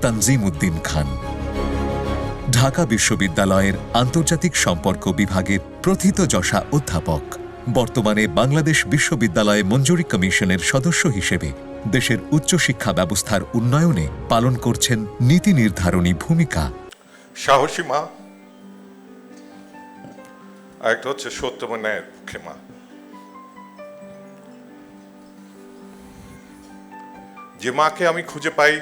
তানজিম উদ্দিন খান। ঢাকা বিশ্ববিদ্যালয়ের আন্তর্জাতিক সম্পর্ক বিভাগের প্রথিতযশা অধ্যাপক। বর্তমানে বাংলাদেশ বিশ্ববিদ্যালয় মঞ্জুরি কমিশনের সদস্য হিসেবে দেশের উচ্চশিক্ষা ব্যবস্থার উন্নয়নে পালন করছেন নীতি নির্ধারণী ভূমিকা। সাহসী মা। একটা হচ্ছে সত্যম ন্যায়ের পক্ষে মা। যে মাকে আমি খুঁজে পাই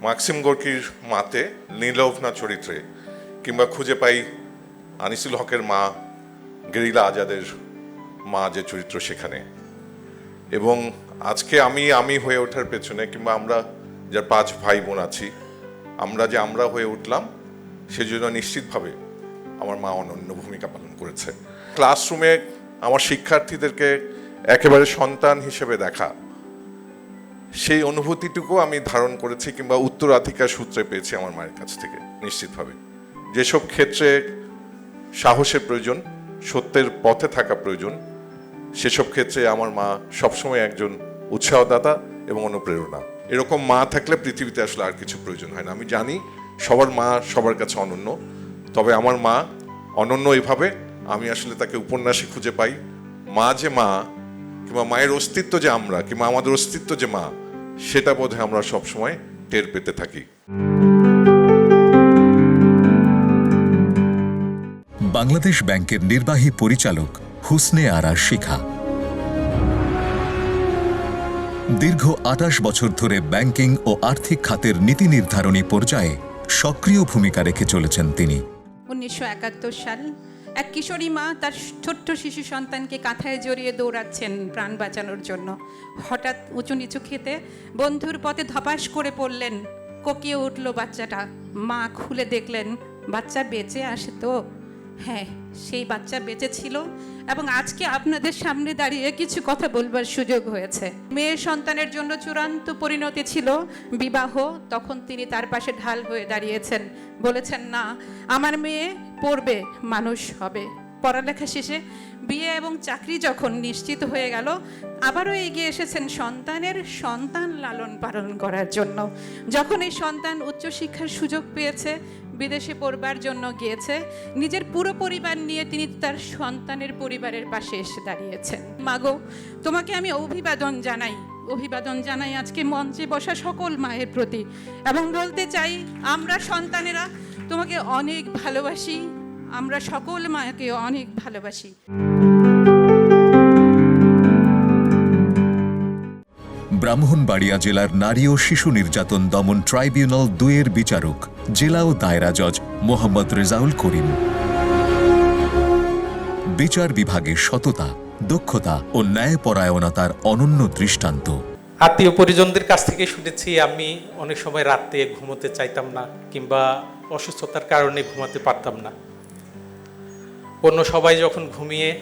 মাক্সিম গোর্কির মাতে নীলভনা চরিত্রে, কিংবা খুঁজে পাই আনিসুল হকের মা গেরিলা আজাদের মা যে চরিত্র সেখানে। এবং আজকে আমি আমি হয়ে ওঠার পেছনে, কিংবা আমরা যার পাঁচ ভাই বোন আছি, আমরা যে আমরা হয়ে উঠলাম, সেজন্য নিশ্চিতভাবে আমার মা অনন্য ভূমিকা পালন করেছে। ক্লাসরুমে আমার শিক্ষার্থীদেরকে একেবারে সন্তান হিসেবে দেখা সেই অনুভূতিটুকু আমি ধারণ করেছি কিংবা উত্তরাধিকার সূত্রে পেয়েছি আমার মায়ের কাছ থেকে, নিশ্চিতভাবে। যেসব ক্ষেত্রে সাহসের প্রয়োজন, সত্যের পথে থাকা প্রয়োজন, সেসব ক্ষেত্রে আমার মা সবসময় একজন উৎসাহদাতা এবং অনুপ্রেরণা। এরকম মা থাকলে পৃথিবীতে আসলে আর কিছু প্রয়োজন হয় না। আমি জানি সবার মা সবার কাছে অনন্য, তবে আমার মা অনন্য এভাবে আমি আসলে তাকে উপন্যাসে খুঁজে পাই। মা যে মা কিংবা মায়ের অস্তিত্ব যে আমরা কিংবা আমাদের অস্তিত্ব যে মা সেটা বোধহয় আমরা সবসময় টের পেতে থাকি। বাংলাদেশ ব্যাংকের নির্বাহী পরিচালক হুসনে আরা শিখা। দীর্ঘ আটাশ বছর ধরে ব্যাংকিং ও আর্থিক খাতের নীতি নির্ধারণী পর্যায়ে সক্রিয় ভূমিকা রেখে চলেছেন তিনি। উনিশশো একাত্তর সাল এক কিশোরী মা তার ছোট্ট শিশু সন্তানকে কাঁথায় জড়িয়ে দৌড়াচ্ছেন প্রাণ বাঁচানোর জন্য। হঠাৎ উঁচু নিচু খেতে বন্ধুর পথে ধপাস করে পড়লেন। কোকিয়ে উঠল বাচ্চাটা। মা খুলে দেখলেন, বাচ্চা বেঁচে আসে তো? হ্যাঁ সেই বাচ্চা বেঁচে ছিল এবং আজকে আপনাদের সামনে দাঁড়িয়ে কিছু কথা বলবার সুযোগ হয়েছে। মেয়ের সন্তানের জন্য চূড়ান্ত পরিণতি ছিল বিবাহ। তখন তিনি তার পাশে ঢাল হয়ে দাঁড়িয়েছেন। বলেছেন, না, আমার মেয়ে পড়বে, মানুষ হবে। পড়ালেখা শেষে বিয়ে এবং চাকরি যখন নিশ্চিত হয়ে গেল, আবারও এগিয়ে এসেছেন সন্তানের সন্তান লালন পালন করার জন্য। যখন এই সন্তান উচ্চশিক্ষার সুযোগ পেয়েছে, বিদেশে পড়বার জন্য গিয়েছে, নিজের পুরো পরিবার নিয়ে তিনি তার সন্তানের পরিবারের পাশে এসে দাঁড়িয়েছেন। মাগো, তোমাকে আমি অভিবাদন জানাই। অভিবাদন জানাই আজকে মঞ্চে বসা সকল মায়ের প্রতি এবং বলতে চাই, আমরা সন্তানেরা তোমাকে অনেক ভালোবাসি। আমরা সকল মাকে অনেক ভালোবাসি। ব্রাহ্মণবাড়িয়া জেলার নারী ও শিশু নির্যাতন দমন ট্রাইব্যুনাল দুয়ের বিচারক জেলা ও দায়রা জজ মোহাম্মদ রেজাউল করিম। বিচার বিভাগের সততা দক্ষতা ও ন্যায়পরায়ণতার অনন্য দৃষ্টান্ত। আত্মীয় পরিজনদের কাছ থেকে শুনেছি আমি অনেক সময় রাতে ঘুমোতে চাইতাম না কিংবা অসুস্থতার কারণে ঘুমাতে পারতাম না। অন্য সবাই যখন ঘুমিয়ে,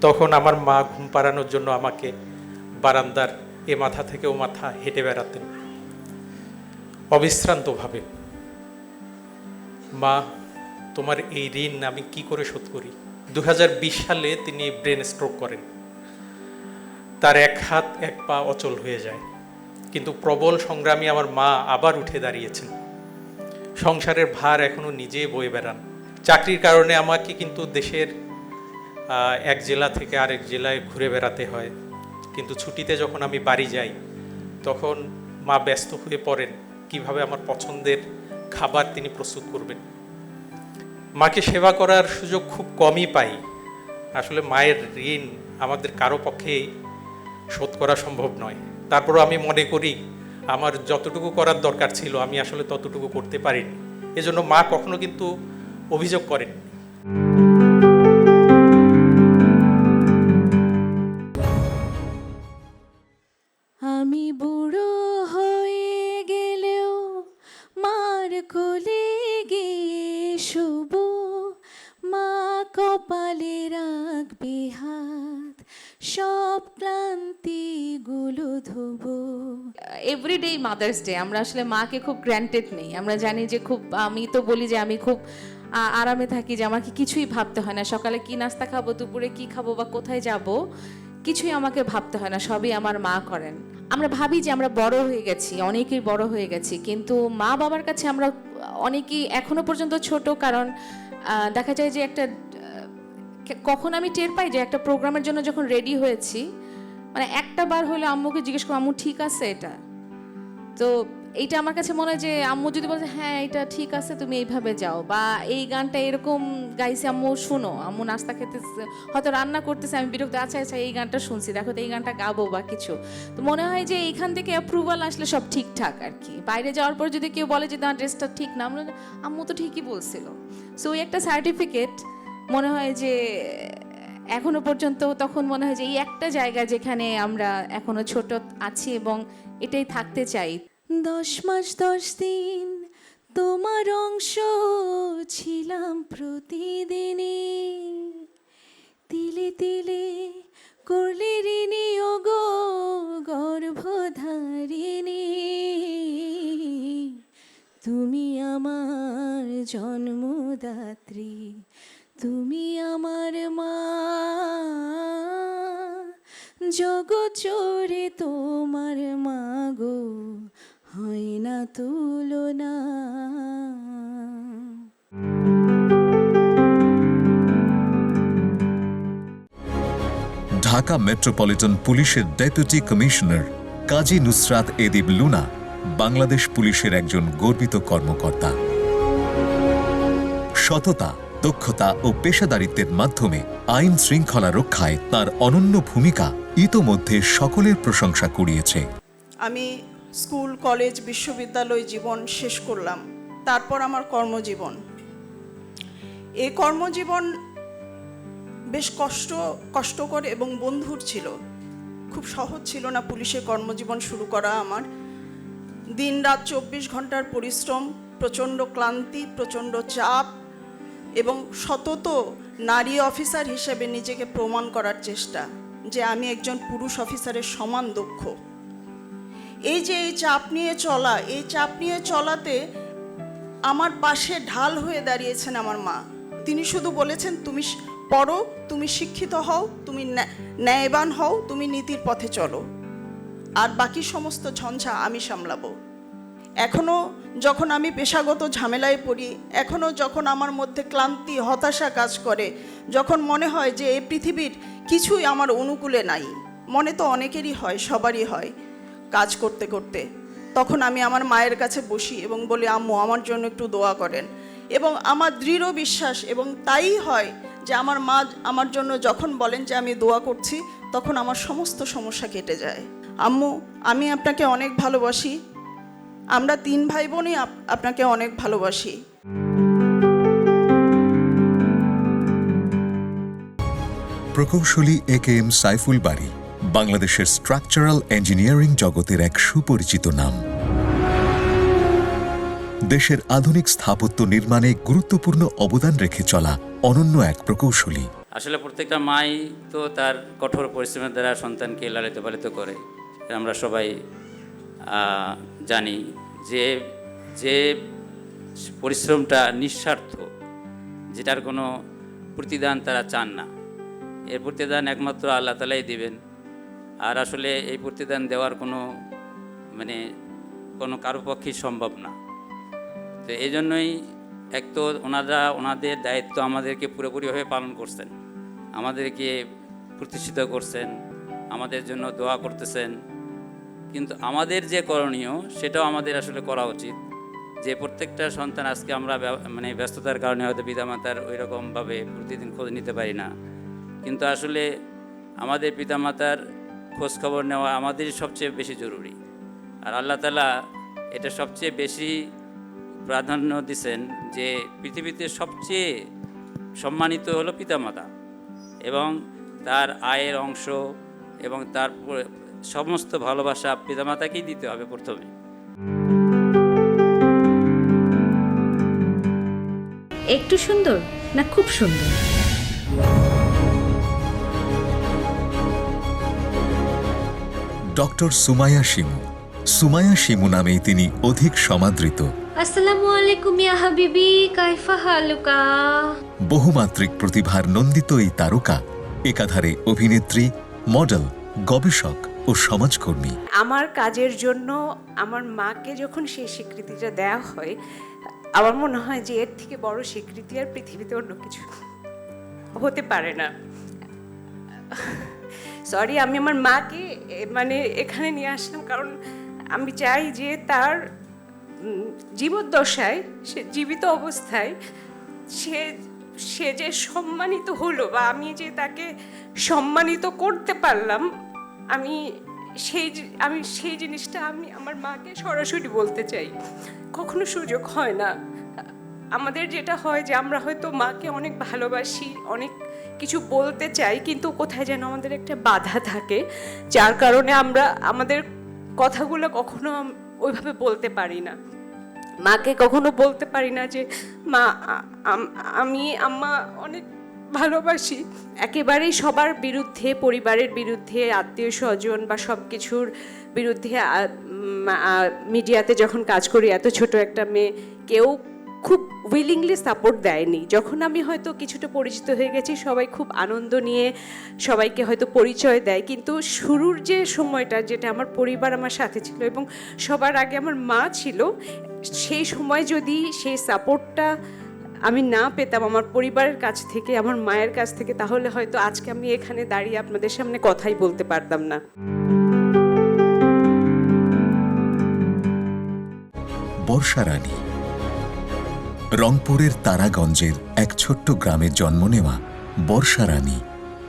তখন আমার মা ঘুম পাড়ানোর জন্য আমাকে বারান্দার এ মাথা থেকে ও মাথা হেঁটে বেড়াতেন। অবিশ্রান্তভাবে, মা, তোমার এই ঋণ আমি কি করে শোধ করি? দু হাজার বিশ সালে তিনি ব্রেন স্ট্রোক করেন। তার এক হাত এক পা অচল হয়ে যায়। কিন্তু প্রবল সংগ্রামী আমার মা আবার উঠে দাঁড়িয়েছেন। সংসারের ভার এখনও নিজে বয়ে বেড়ান। চাকরির কারণে আমাকে কিন্তু দেশের এক জেলা থেকে আরেক জেলায় ঘুরে বেড়াতে হয়। কিন্তু ছুটিতে যখন আমি বাড়ি যাই, তখন মা ব্যস্ত হয়ে পড়েন কীভাবে আমার পছন্দের খাবার তিনি প্রস্তুত করবেন। মাকে সেবা করার সুযোগ খুব কমই পাই। আসলে মায়ের ঋণ আমাদের কারও পক্ষেই শোধ করা সম্ভব নয়। তারপরও আমি মনে করি আমার যতটুকু করার দরকার ছিল, আমি আসলে ততটুকু করতে পারিনি। এজন্য মা কখনো কিন্তু অভিযোগ করেন এভরিডে মাদার্স ডে আমরা আসলে মাকে খুব গ্র্যান্টেড নেই। আমরা জানি যে খুব, আমি তো বলি যে আমি খুব আরামে থাকি যে আমাকে কিছুই ভাবতে হয় না। সকালে কি নাস্তা খাব, দুপুরে কি খাব বা কোথায় যাব, কিছুই আমাকে ভাবতে হয় না, সবই আমার মা করেন। আমরা ভাবি যে আমরা বড় হয়ে গেছি, অনেকেই বড় হয়ে গেছি, কিন্তু মা বাবার কাছে আমরা অনেকেই এখনও পর্যন্ত ছোট, কারণ দেখা যায় যে একটা কখন আমি টের পাই যে একটা প্রোগ্রামের জন্য যখন রেডি হয়েছি মানে একটা বার হলে আম্মুকে জিজ্ঞেস করো, আম্মু ঠিক আছে এটা? তো এইটা আমার কাছে মনে হয় যে আম্মু যদি বলে হ্যাঁ এটা ঠিক আছে, তুমি এইভাবে যাও। বা এই গানটা এরকম গাইছে আম্মু, শুনো। আম্মু নাস্তা খেতে হয়তো রান্না করতেছে, আমি বিরক্ত আচ্ছা আচ্ছা এই গানটা শুনছি, দেখো তো এই গানটা গাবো বা কিছু। তো মনে হয় যে এইখান থেকে অ্যাপ্রুভাল আসলে সব ঠিকঠাক আর কি। বাইরে যাওয়ার পর যদি কেউ বলে যে, না, ড্রেসটা ঠিক না আমরা আম্মু তো ঠিকই বলছিল। সো ওই একটা সার্টিফিকেট মনে হয় যে এখনও পর্যন্ত তখন মনে হয় যে এই একটা জায়গা যেখানে আমরা এখনও ছোট আছি এবং এটাই থাকতে চাই। দশ মাস, দশ দিন তোমার অংশ ছিলাম প্রতিদিনই। তিলে তিলে করলে ঋণী তুমি আমার জন্মদাত্রী, তুমি আমার মা। জগৎ চোরে তোমার তুলনা। ঢাকা মেট্রোপলিটন পুলিশের ডেপুটি কমিশনার কাজী নুসরাত এদিব লুনা বাংলাদেশ পুলিশের একজন গর্বিত কর্মকর্তা। সততা দক্ষতা ও পেশাদারিত্বের মাধ্যমে আইন শৃঙ্খলা রক্ষায় তার অনন্য ভূমিকা ইতোমধ্যে সকলের প্রশংসা কুড়িয়েছে। আমি স্কুল, কলেজ, বিশ্ববিদ্যালয় জীবন শেষ করলাম। তারপর আমার কর্মজীবন। এই কর্মজীবন বেশ কষ্ট, কষ্টকর এবং বন্ধুর ছিল। খুব সহজ ছিল না পুলিশে কর্মজীবন শুরু করা আমার। দিন রাত চব্বিশ ঘণ্টার পরিশ্রম, প্রচণ্ড ক্লান্তি, প্রচণ্ড চাপ এবং সতত নারী অফিসার হিসেবে নিজেকে প্রমাণ করার চেষ্টা, যে আমি একজন পুরুষ অফিসারের সমান দক্ষ। এই যে এই চাপ নিয়ে চলা, এই চাপ নিয়ে চলাতে আমার পাশে ঢাল হয়ে দাঁড়িয়েছেন আমার মা। তিনি শুধু বলেছেন, তুমি পড়ো, তুমি শিক্ষিত হও, তুমি ন্যা- ন্যায়বান হও, তুমি নীতির পথে চলো। আর বাকি সমস্ত ঝঞ্ঝা আমি সামলাবো। এখনও যখন আমি পেশাগত ঝামেলায় পড়ি এখনও যখন আমার মধ্যে ক্লান্তি, হতাশা কাজ করে, যখন মনে হয় যে এই পৃথিবীর কিছুই আমার অনুকূলে নাই। মনে তো অনেকেরই হয়, সবারই হয়। কাজ করতে করতে। তখন আমি আমার মায়ের কাছে বসি এবং বলি, আম্মু, আমার জন্য একটু দোয়া করেন। এবং আমার দৃঢ় বিশ্বাস এবং তাই হয় যে আমার মা আমার জন্য যখন বলেন যে আমি দোয়া করছি, তখন আমার সমস্ত সমস্যা কেটে যায়। আম্মু, আমি আপনাকে অনেক ভালোবাসি। আমরা তিন ভাই বোনই আপনাকে অনেক ভালোবাসি। প্রকৌশলী এ কে এম সাইফুল বাড়ি বাংলাদেশের স্ট্রাকচারাল ইঞ্জিনিয়ারিং জগতের এক সুপরিচিত নাম। দেশের আধুনিক স্থাপত্য নির্মাণে গুরুত্বপূর্ণ অবদান রেখে চলা অনন্য এক প্রকৌশলী। আসলে প্রত্যেকটা মাই তো তার কঠোর পরিশ্রমের দ্বারা সন্তানকে লালিত পালিত করে। আমরা সবাই জানি যে যে পরিশ্রমটা নিঃস্বার্থ, যেটার কোনো প্রতিদান তারা চান না। এর প্রতিদান একমাত্র আল্লাহ তালাই দিবেন। আর আসলে এই প্রতিদান দেওয়ার কোনো মানে কোনো কারও পক্ষেই সম্ভব না। তো এই জন্যই এক তো ওনারা, ওনাদের দায়িত্ব আমাদেরকে পুরোপুরিভাবে পালন করছেন। আমাদেরকে প্রতিষ্ঠিত করছেন, আমাদের জন্য দোয়া করতেছেন। কিন্তু আমাদের যে করণীয়, সেটাও আমাদের আসলে করা উচিত। যে প্রত্যেকটা সন্তান আজকে আমরা মানে ব্যস্ততার কারণে হয়তো পিতামাতার ওই রকমভাবে প্রতিদিন খোঁজ নিতে পারি না। কিন্তু আসলে আমাদের পিতামাতার খোঁজ খবর নেওয়া আমাদেরই সবচেয়ে বেশি জরুরি। আর আল্লাহ তালা এটা সবচেয়ে বেশি প্রাধান্য দিছেন যে পৃথিবীতে সবচেয়ে সম্মানিত হলো পিতামাতা এবং তার আয়ের অংশ এবং তার সমস্ত ভালোবাসা পিতামাতাকেই দিতে হবে প্রথমে। একটু সুন্দর না খুব সুন্দর? ডক্টর সুমায়া শিমু। সুমায়া শিমু নামেই তিনি অধিক সমাদৃত। আসসালামু আলাইকুম ইয়া হাবিবি কাইফা হালুকা? বহুমাত্রিক প্রতিভার নন্দিত এই তারকা একাধারে অভিনেত্রী মডেল গবেষক ও সমাজকর্মী। আমার কাজের জন্য আমার মাকে যখন সেই স্বীকৃতিটা দেওয়া হয় আমার মনে হয় যে এর থেকে বড় স্বীকৃতি আর পৃথিবীতে অন্য কিছু হতে পারে না। সরি আমি আমার মাকে মানে এখানে নিয়ে আসলাম কারণ আমি চাই যে তার জীবদ্দশায়, সে জীবিত অবস্থায় সে সে যে সম্মানিত হলো বা আমি যে তাকে সম্মানিত করতে পারলাম, আমি সেই আমি সেই জিনিসটা আমি আমার মাকে সরাসরি বলতে চাই। কখনো সুযোগ হয় না। আমাদের যেটা হয় যে আমরা হয়তো মাকে অনেক ভালোবাসি, অনেক কিছু বলতে চাই, কিন্তু কোথায় যেন আমাদের একটা বাধা থাকে, যার কারণে আমরা, আমাদের কথাগুলো কখনো ওইভাবে বলতে পারি না। মাকে কখনো বলতে পারি না যে, মা আমি আম্মা অনেক ভালোবাসি। একেবারেই সবার বিরুদ্ধে, পরিবারের বিরুদ্ধে, আত্মীয় স্বজন বা সব কিছুর বিরুদ্ধে মিডিয়াতে যখন কাজ করি, এত ছোট একটা মেয়ে, কেউ খুব উইলিংলি সাপোর্ট দেয়নি। যখন আমি হয়তো কিছুটা পরিচিত হয়ে গেছি, সবাই খুব আনন্দ নিয়ে সবাইকে হয়তো পরিচয় দেয়। কিন্তু শুরুর যে সময়টা, যেটা আমার পরিবার আমার সাথে ছিল এবং সবার আগে আমার মা ছিল, সেই সময় যদি সেই সাপোর্টটা আমি না পেতাম আমার পরিবারের কাছ থেকে, আমার মায়ের কাছ থেকে, তাহলে হয়তো আজকে আমি এখানে দাঁড়িয়ে আপনাদের সামনে কথাই বলতে পারতাম না। বর্ষা রানী রংপুরের তারাগঞ্জের এক ছোট্ট গ্রামে জন্ম নেওয়া বর্ষা রানী।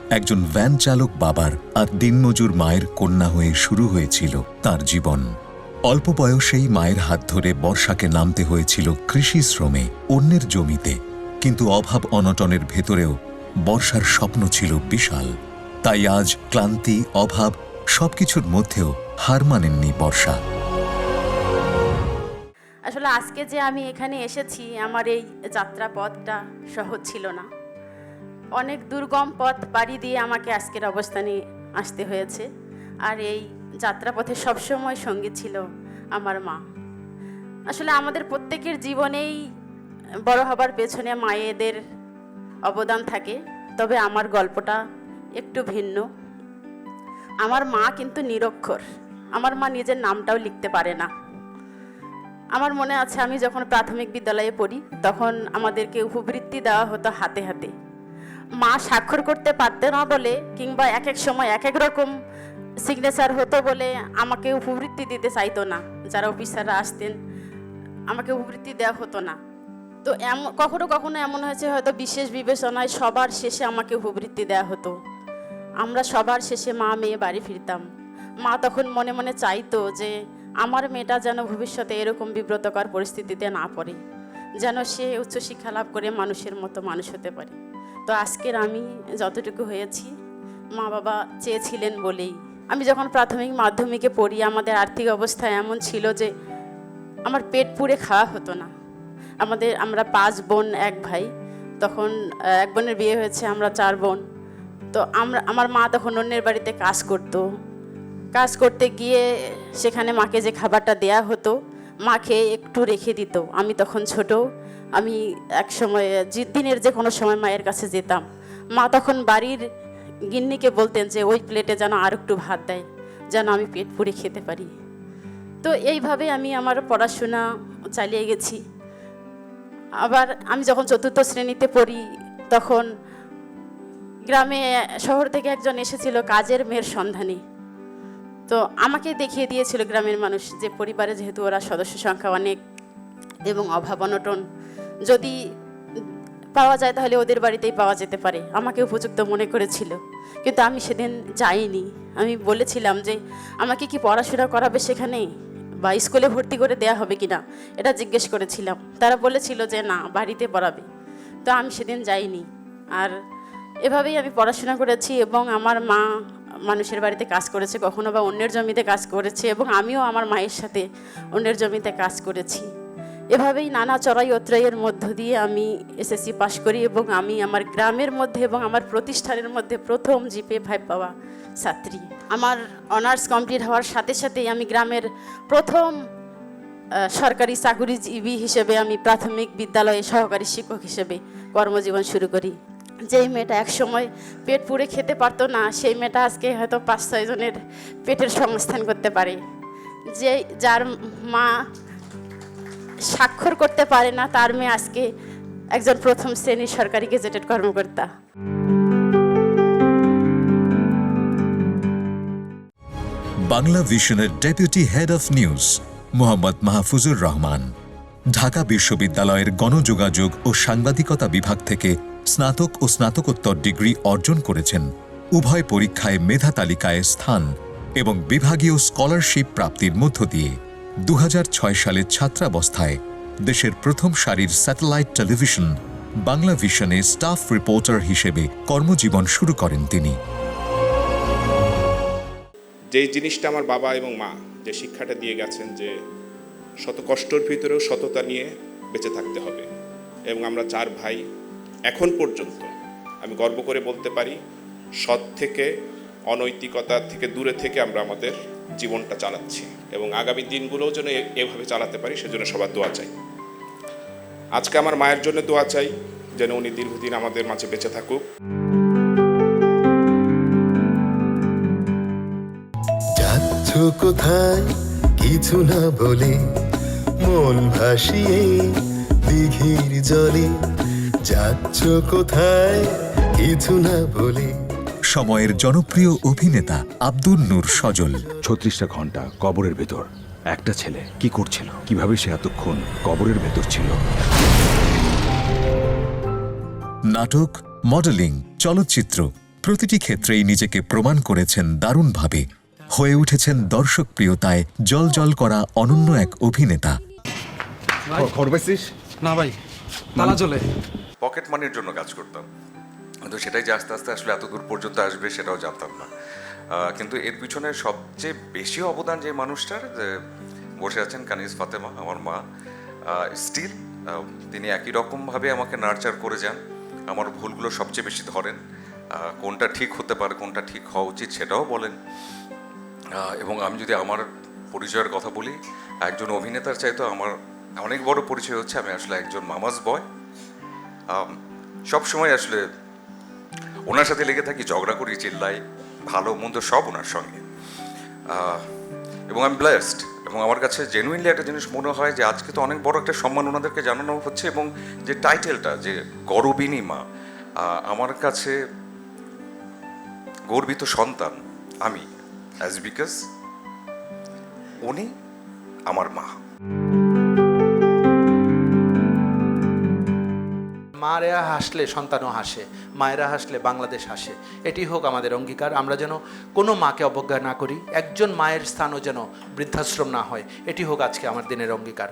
একজন ভ্যান চালক বাবার আর দিনমজুর মায়ের কন্যা হয়ে শুরু হয়েছিল তার জীবন। অল্প বয়সেই মায়ের হাত ধরে বর্ষাকে নামতে হয়েছিল কৃষি শ্রমে অন্যের জমিতে, কিন্তু অভাব অনটনের ভেতরেও বর্ষার স্বপ্ন ছিল বিশাল। তাই আজ ক্লান্তি, অভাব সবকিছুর মধ্যেও হার মানেননি বর্ষা। আসলে আজকে যে আমি এখানে এসেছি, আমার এই যাত্রা পথটা সহজ ছিল না। অনেক দুর্গম পথ পাড়ি দিয়ে আমাকে আজকের অবস্থানে আসতে হয়েছে। আর এই যাত্রাপথে সবসময় সঙ্গী ছিল আমার মা। আসলে আমাদের প্রত্যেকের জীবনেই বড় হবার পেছনে মায়েদের অবদান থাকে, তবে আমার গল্পটা একটু ভিন্ন। আমার মা কিন্তু নিরক্ষর। আমার মা নিজের নামটাও লিখতে পারে না। আমার মনে আছে আমি যখন প্রাথমিক বিদ্যালয়ে পড়ি, তখন আমাদেরকে উপবৃত্তি দেওয়া হতো হাতে হাতে। মা স্বাক্ষর করতে পারতে না বলে কিংবা এক এক সময় এক এক রকম সিগনেচার হতো বলে আমাকে উপবৃত্তি দিতে চাইতো না, যারা অফিসাররা আসতেন, আমাকে উপবৃত্তি দেওয়া হতো না। তো এমন কখনো কখনো এমন হয়েছে হয়তো বিশেষ বিবেচনায় সবার শেষে আমাকে উপবৃত্তি দেওয়া হতো। আমরা সবার শেষে মা মেয়ে বাড়ি ফিরতাম। মা তখন মনে মনে চাইতো যে আমার মেয়েটা যেন ভবিষ্যতে এরকম বিব্রতকর পরিস্থিতিতে না পড়ে, যেন সে উচ্চশিক্ষা লাভ করে মানুষের মতো মানুষ হতে পারে। তো আজকের আমি যতটুকু হয়েছি, মা বাবা চেয়েছিলেন বলেই। আমি যখন প্রাথমিক মাধ্যমিকে পড়ি, আমাদের আর্থিক অবস্থা এমন ছিল যে আমার পেট পুড়ে খাওয়া হতো না। আমাদের, আমরা পাঁচ বোন, এক ভাই, তখন এক বোনের বিয়ে হয়েছে, আমরা চার বোন। তো আমরা, আমার মা তখন অন্যের বাড়িতে কাজ করতো। কাজ করতে গিয়ে সেখানে মাকে যে খাবারটা দেয়া হতো, মাকে একটু রেখে দিত। আমি তখন ছোট, আমি এক সময় দিনের যে কোনো সময় মায়ের কাছে যেতাম। মা তখন বাড়ির গিন্নিকে বলতেন যে, ওই প্লেটে যেন আর একটু ভাত দেয়, যেন আমি পেট পুড়ে খেতে পারি। তো এইভাবে আমি আমার পড়াশোনা চালিয়ে গেছি। আবার আমি যখন চতুর্থ শ্রেণীতে পড়ি, তখন গ্রামে, শহর থেকে একজন এসেছিল কাজের মেয়ের সন্ধানী। তো আমাকে দেখিয়ে দিয়েছিল গ্রামের মানুষ যে পরিবারে যেহেতু ওরা সদস্য সংখ্যা অনেক এবং অভাব অনটন, যদি পাওয়া যায় তাহলে ওদের বাড়িতেই পাওয়া যেতে পারে। আমাকে উপযুক্ত মনে করেছিল। কিন্তু আমি সেদিন যাইনি। আমি বলেছিলাম যে, আমাকে কি পড়াশোনা করাবে সেখানে? বা স্কুলে ভর্তি করে দেয়া হবে কি না এটা জিজ্ঞেস করেছিলাম। তারা বলেছিল যে, না, বাড়িতে পড়াবে। তো আমি সেদিন যাইনি। আর এভাবেই আমি পড়াশোনা করেছি এবং আমার মা মানুষের বাড়িতে কাজ করেছে, কখনো বা অন্যের জমিতে কাজ করেছে এবং আমিও আমার মায়ের সাথে অন্যের জমিতে কাজ করেছি। এভাবেই নানা চড়াই অত্রাইয়ের মধ্য দিয়ে আমি এসএসসি পাশ করি এবং আমি আমার গ্রামের মধ্যে এবং আমার প্রতিষ্ঠানের মধ্যে প্রথম জিপে ভাই পাওয়া ছাত্রী। আমার অনার্স কমপ্লিট হওয়ার সাথে সাথেই আমি গ্রামের প্রথম সরকারি চাকুরিজীবী হিসেবে আমি প্রাথমিক বিদ্যালয়ে সহকারী শিক্ষক হিসেবে কর্মজীবন শুরু করি। যেই মেয়েটা একসময় পেট পুড়ে খেতে পারতো না, সেই মেয়েটা আজকে হয়তো পাঁচ, ছয় জনের পেটের সংস্থান করতে পারে। যে যার মা স্বাক্ষর করতে পারে না, তার মেয়ে আজকে একজন প্রথম শ্রেণির সরকারি গেজেটেড কর্মকর্তা। Bangla ভিশনের deputy head of news, Mohammad Mahfuzur Rahman. Dhaka বিশ্ববিদ্যালয়ের গণযোগাযোগ ও সাংবাদিকতা বিভাগ থেকে স্নাতক ও স্নাতকোত্তর ডিগ্রি অর্জন করেছেন। উভয় পরীক্ষায় মেধা তালিকায় স্থান এবং বিভাগীয় স্কলারশিপ প্রাপ্তির মধ্য দিয়ে দু সালের ছাত্রাবস্থায় দেশের প্রথম সারির স্যাটেলাইট টেলিভিশন বাংলা ভিশনে স্টাফ রিপোর্টার হিসেবে কর্মজীবন শুরু করেন তিনি। যেই জিনিসটা আমার বাবা এবং মা যে শিক্ষাটা দিয়ে গেছেন যে শত কষ্টর ভিতরেও সততা নিয়ে বেঁচে থাকতে হবে। এবং আমরা চার ভাই এখন পর্যন্ত, আমি গর্ব করে বলতে পারি, সৎ থেকে, অনৈতিকতা থেকে দূরে থেকে আমরা আমাদের জীবনটা চালাচ্ছি এবং আগামী দিনগুলোও যেন এভাবে চালাতে পারি, সেজন্য সবার দোয়া চাই। আজকে আমার মায়ের জন্য দোয়া চাই, যেন উনি দীর্ঘদিন আমাদের মাঝে বেঁচে থাকুক। কোথায়, কিছু না বলে, মন ভাসিয়ে, দিঘির জলে যাচ্ছ কোথায়? কিছু না বলে। সময়ের জনপ্রিয় অভিনেতা আব্দুল নূর সজল। ছত্রিশটা ঘণ্টা কবরের ভেতর। একটা ছেলে কি করছিল? কীভাবে সে এতক্ষণ কবরের ভেতর ছিল? নাটক মডেলিং চলচ্চিত্র প্রতিটি ক্ষেত্রেই নিজেকে প্রমাণ করেছেন দারুণভাবে। হয়ে উঠেছেন দর্শক প্রিয়তায় জল জল করা অনন্য এক অভিনেতা। খবর পাইছিস না ভাই তালা চলে পকেট মানির জন্য কাজ করতাম। কিন্তু সেটাই যে আস্তে আস্তে আসলে এত দূর পর্যন্ত আসবে সেটাও জানতাম না। কিন্তু এর পিছনে সবচেয়ে বেশি অবদান যে মানুষটার, যে বসে আছেন কানিজ ফাতেমা, আমার মা স্টিল তিনি একই রকমভাবে আমাকে নার্চার করে যান। আমার ভুলগুলো সবচেয়ে বেশি ধরেন। কোনটা ঠিক হতে পারে, কোনটা ঠিক হওয়া উচিত সেটাও বলেন। এবং আমি যদি আমার পরিচয়ের কথা বলি, একজন অভিনেতার চাইতো আমার অনেক বড় পরিচয় হচ্ছে, আমি আসলে একজন মামাজ বয়। সব সময় আসলে ওনার সাথে লেগে থাকি, ঝগড়া করি, চিল্লাই, ভালো মন্দ সব ওনার সঙ্গে। এবং আমি ব্লেসড এবং আমার কাছে জেনুইনলি একটা জিনিস মনে হয় যে আজকে তো অনেক বড় একটা সম্মান ওনাদেরকে জানানো হচ্ছে এবং যে টাইটেলটা যে গরবিনী মা আমার কাছে গর্বিত সন্তান আমি অ্যাজ বিকজ উনি আমার মা। মায়েরা হাসলে সন্তানও হাসে, মায়েরা হাসলে বাংলাদেশ হাসে। এটি হোক আমাদের অঙ্গীকার, আমরা যেন কোনো মাকে অবজ্ঞা না করি, একজন মায়ের স্থানও যেন বৃদ্ধাশ্রম না হয়। এটি হোক আজকে আমার দিনের অঙ্গীকার।